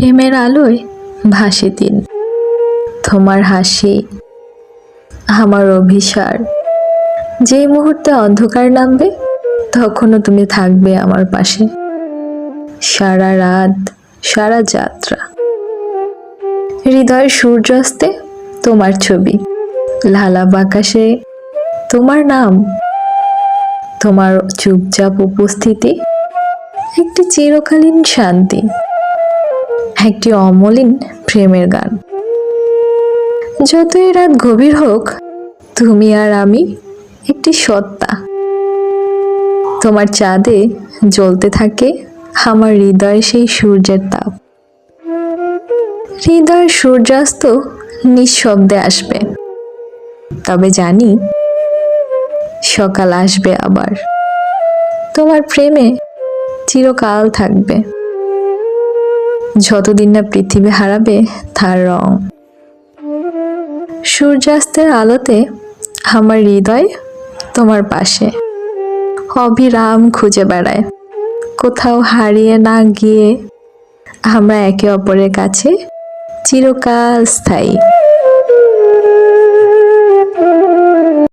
প্রেমের আলোয় ভাসে দিন। তোমার হাসি, আমার অভিসার। যেই মুহূর্তে অন্ধকার নামবে, তখনও তুমি থাকবে আমার পাশে। সারা রাত, সারা যাত্রা। হৃদয় সূর্যাস্তে তোমার ছবি। লালাব আকাশে তোমার নাম। তোমার চুপচাপ উপস্থিতি, একটি চিরকালীন শান্তি। একটি অমলিন প্রেমের গান। যতই রাত গভীর হোক, তুমি আর আমি একটি সত্তা। তোমার চাঁদে জ্বলতে থাকে আমার হৃদয়ে সেই সূর্যের তাপ। হৃদয়ের সূর্যাস্ত নিঃশব্দে আসবে। তবে জানি সকাল আসবে আবার। তোমার প্রেমে চিরকাল থাকবে। যতদিন না পৃথিবী হারাবে, তার রং। সূর্যাস্তের আলোতে আমার হৃদয় তোমার পাশে। অবিরাম খুঁজে বেড়ায়। কোথাও হারিয়ে না গিয়ে আমরা একে অপরের কাছে চিরকাল স্থায়ী।